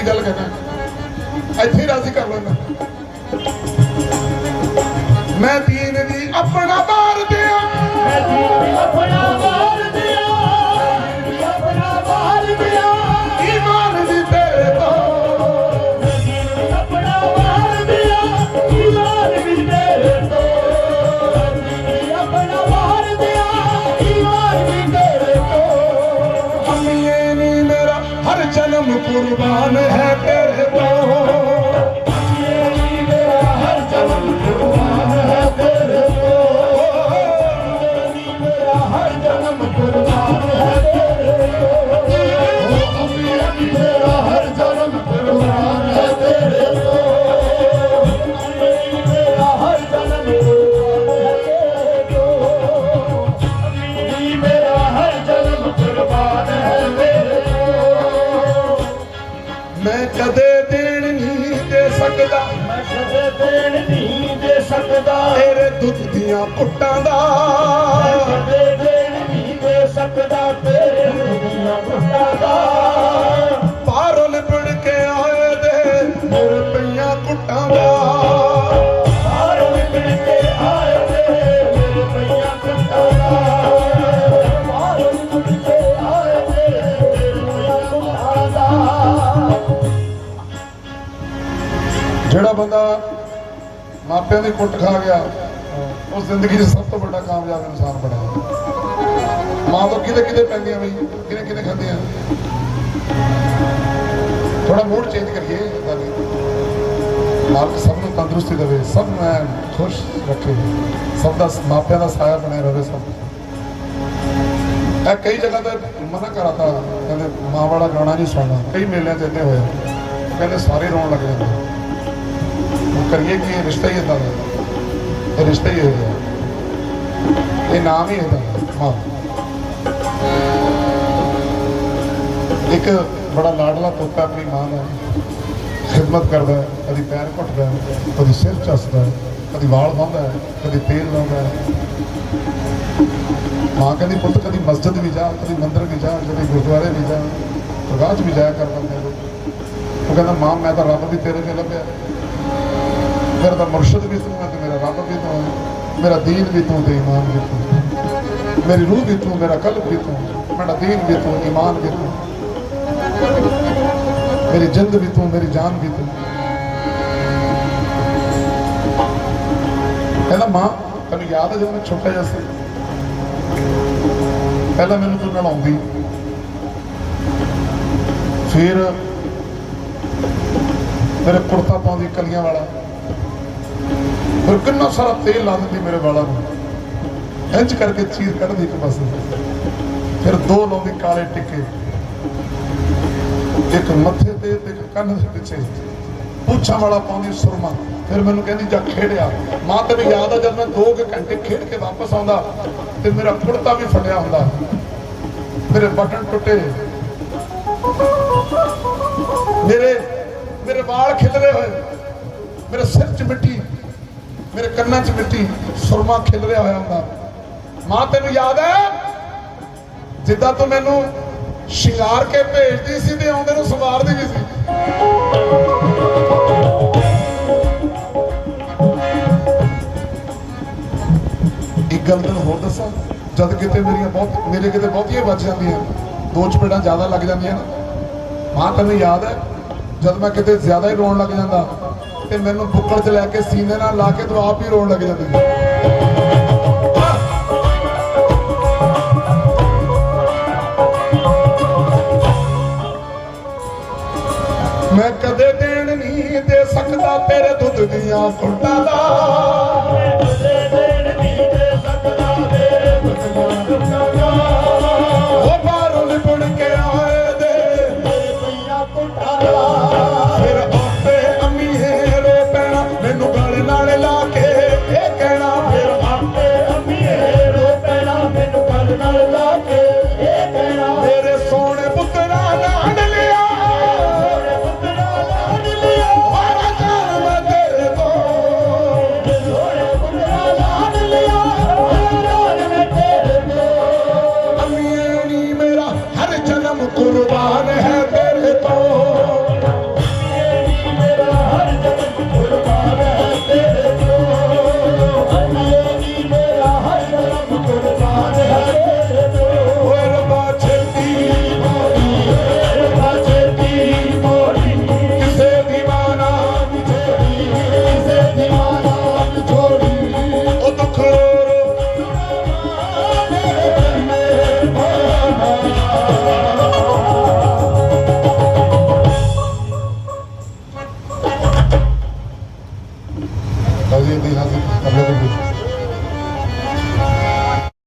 ਸੱਚੀ ਗੱਲ ਕਹਿਣਾ ਇੱਥੇ ਰਾਜ਼ੀ ਕਰ ਲੈਣਾ ਮੈਂ ਦੀਨ ਦੀ ਆਪਣਾ ਬਾਰ ਦਿਆਂ। ਮੈਂ ਦੀਨ ਆਪਣਾ ਵਾਰ ਦਿਆ। ਆਪਣਾ ਵਾਰ ਦਿਆ। ਈਮਾਨ ਦੀ ਤੇਰੇ ਤੋਂ। ਮੈਂ ਦੀਨ ਆਪਣਾ ਵਾਰ ਦਿਆ। ਈਮਾਨ ਵੀ ਤੇਰੇ ਤੋਂ। ਹਰ ਜਨਮ ਕੁਰਬਾਨ ਹੈ ਸਕਦਾ ਮੈਂ ਕਦੇ ਦੇਣ ਨਹੀਂ ਦੇ ਸਕਦਾ। ਤੇਰੇ ਦੁੱਧ ਦੀਆਂ ਪੁੱਟਾਂ ਦਾ। ਕਦੇ ਦੇਣ ਨਹੀਂ ਦੇ ਸਕਦਾ ਤੇਰੇ ਦੁਨੀਆ ਪੁੱਤਾਂ ਦਾ। ਮਾਪਿਆਂ ਦੀ ਕੁੱਟ ਖਾ ਗਿਆ। ਉਹ ਜ਼ਿੰਦਗੀ 'ਚ ਸਭ ਤੋਂ ਵੱਡਾ ਕਾਮਯਾਬ ਇਨਸਾਨ ਬਣਿਆ ਮਾਂ ਤੋਂ ਕਿਤੇ ਕਿਤੇ ਪੈਂਦੀਆਂ ਬਈ? ਕਿਨੇ ਕਿਨੇ ਖਾਂਦੀਆਂ ਥੋੜਾ ਮੂਡ ਚੇਂਜ ਕਰੀਏ ਮਾਲਕ ਸਭ ਨੂੰ ਤੰਦਰੁਸਤੀ ਦੇਵੇ ਸਭ ਨੂੰ ਖੁਸ਼ ਰੱਖੇ। ਸਭ ਦਾ ਮਾਪਿਆਂ ਦਾ ਸਾਇਆ ਬਣਿਆ ਰਹੇ ਸਭ। ਇਹ ਕਈ ਜਗ੍ਹਾ ਤੇ ਮਨਾ ਕਰਾਤਾ। ਕਹਿੰਦੇ ਮਾਂ ਵਾਲਾ ਗਾਣਾ ਨਹੀਂ ਸੁਣਨਾ। ਕਈ ਮੇਲਿਆਂ 'ਚ ਇੱਦਾਂ ਹੋਇਆ ਕਹਿੰਦੇ ਸਾਰੇ ਰੋਣ ਲੱਗ ਜਾਂਦੇ। ਕਰੀਏ ਕਿ ਇਹ ਰਿਸ਼ਤਾ ਹੀ ਇਦਾਂ ਦਾ ਇਹ ਰਿਸ਼ਤਾ ਹੀ ਇਹ ਇਹ ਨਾਮ ਹੀ ਇਦਾਂ ਮਾਂ ਇੱਕ ਬੜਾ ਲਾਡਲਾ ਤੋਤਾ ਆਪਣੀ ਮਾਂ ਦਾ ਖਿਦਮਤ ਕਰਦਾ ਹੈ, ਕਦੀ ਪੈਰ ਘੁੱਟਦਾ ਹੈ, ਕਦੀ ਸਿਰ ਚੱਸਦਾ ਹੈ, ਕਦੀ ਵਾਲ ਵਾਹੁੰਦਾ ਹੈ, ਕਦੀ ਤੇਲ ਲਾਉਂਦਾ ਹੈ। ਮਾਂ ਕਹਿੰਦੀ ਪੁੱਤ ਕਦੀ ਮਸਜਿਦ ਵੀ ਜਾ ਕਦੀ ਮੰਦਿਰ ਵੀ ਜਾ ਕਦੀ ਗੁਰਦੁਆਰੇ ਵੀ ਜਾ ਪ੍ਰਗਾਹ ਵੀ ਜਾਇਆ ਕਰਦਾ ਮੇਰੇ ਉਹ ਕਹਿੰਦਾ ਮਾਂ ਮੈਂ ਤਾਂ ਰੱਬ ਵੀ ਤੇਰੇ 'ਚ ਲੱਭਿਆ। ਮੇਰਾ ਤਾਂ ਮੁਰਸ਼ਿਦ ਵੀ ਤੂੰ ਹੈ ਤੇ ਮੇਰਾ ਰੱਬ ਵੀ ਤੂੰ ਹੈ ਮੇਰਾ ਦੀਨ ਵੀ ਤੂੰ ਤੇ ਈਮਾਨ ਵੀ ਤੂੰ। ਮੇਰੀ ਰੂਹ ਵੀ ਤੂੰ, ਮੇਰਾ ਕਲਬ ਵੀ ਤੂੰ। ਮੇਰਾ ਦੀਨ ਵੀ ਤੂੰ ਈਮਾਨ ਵੀ ਤੂੰ। ਮੇਰੀ ਜਿੰਦ ਵੀ ਤੂੰ, ਮੇਰੀ ਜਾਨ ਵੀ ਤੂੰ। ਕਹਿੰਦਾ ਮਾਂ, ਤੈਨੂੰ ਯਾਦ ਹੈ ਜਦੋਂ ਮੈਂ ਛੋਟਾ ਜਿਹਾ ਸੀ? ਪਹਿਲਾਂ ਮੈਨੂੰ ਤੂੰ ਨਲਾਉਂਦੀ ਫਿਰ ਮੇਰੇ ਕੁੜਤਾ ਪਾਉਂਦੀ ਕਲੀਆਂ ਵਾਲਾ। ਫਿਰ ਕਿੰਨਾ ਸਾਰਾ ਤੇਲ ਲਾ ਦਿੰਦੀ ਮੇਰੇ ਵਾਲਾਂ ਨੂੰ। ਇੰਜ ਕਰਕੇ ਚੀਰ ਕੱਢਦੀ ਇੱਕ ਪਾਸੇ। ਫਿਰ ਦੋ ਲਾਉਂਦੀ ਕਾਲੇ ਟਿੱਕੇ। ਇੱਕ ਮੱਥੇ ਤੇ ਤੇ ਇੱਕ ਕੰਨ ਦੇ ਪਿੱਛੇ। ਪੁੱਛਾਂ ਵਾਲਾ ਪਾਉਂਦੀ ਸੁਰਮਾ। ਫਿਰ ਮੈਨੂੰ ਕਹਿੰਦੀ, ਜਾ ਖੇੜਿਆ ਮਾਂ ਤੈਨੂੰ ਯਾਦ ਆ ਜਦ ਮੈਂ 2 ਘੰਟੇ ਖੇਡ ਕੇ ਵਾਪਸ ਆਉਂਦਾ ਤੇ ਮੇਰਾ ਕੁੜਤਾ ਵੀ ਫਟਿਆ ਹੁੰਦਾ। ਮੇਰੇ ਬਟਨ ਟੁੱਟੇ। ਮੇਰੇ ਮੇਰੇ ਵਾਲ ਖਿਲਰੇ ਹੋਏ। ਮੇਰੇ ਸਿਰ 'ਚ ਮਿੱਟੀ। ਮੇਰੇ ਕੰਨਾਂ 'ਚ ਮਿੱਟੀ, ਸੁਰਮਾ ਖਿਲ ਰਿਹਾ ਹੋਇਆ ਹੁੰਦਾ। ਮਾਂ, ਤੈਨੂੰ ਯਾਦ ਹੈ? ਜਿੱਦਾਂ ਤੂੰ ਮੈਨੂੰ ਸ਼ਿੰਗਾਰ ਕੇ ਭੇਜਦੀ ਸੀ ਤੇ ਆਉਂਦੇ ਨੂੰ ਸਵਾਰਦੀ ਵੀ ਸੀ। ਇੱਕ ਗੱਲ ਤੈਨੂੰ ਹੋਰ ਦੱਸਾਂ? ਜਦ ਕਿਤੇ ਮੇਰੀਆਂ ਬਹੁਤ ਮੇਰੇ ਕਿਤੇ ਬਹੁਤੀਆਂ ਵੱਜ ਜਾਂਦੀਆਂ, ਦੋ ਚਪੇੜਾਂ ਜ਼ਿਆਦਾ ਲੱਗ ਜਾਂਦੀਆਂ ਨਾ। ਮਾਂ, ਤੈਨੂੰ ਯਾਦ ਹੈ? ਜਦ ਮੈਂ ਕਿਤੇ ਜ਼ਿਆਦਾ ਹੀ ਰੋਣ ਲੱਗ ਜਾਂਦਾ ਤੇ ਮੈਨੂੰ ਬੁੱਕਲ 'ਚ ਲੈ ਕੇ ਸੀਨੇ ਨਾਲ ਲਾ ਕੇ ਤੂੰ ਆਪ ਹੀ ਰੋਣ ਲੱਗ ਜਾਂਦੀ ਮੈਂ ਕਦੇ ਦੇਣ ਨਹੀਂ ਦੇ ਸਕਦਾ ਤੇਰੇ ਦੁੱਧ ਦੀਆਂ ਫੁੱਟਾਂ ਦਾ। कुर्बान है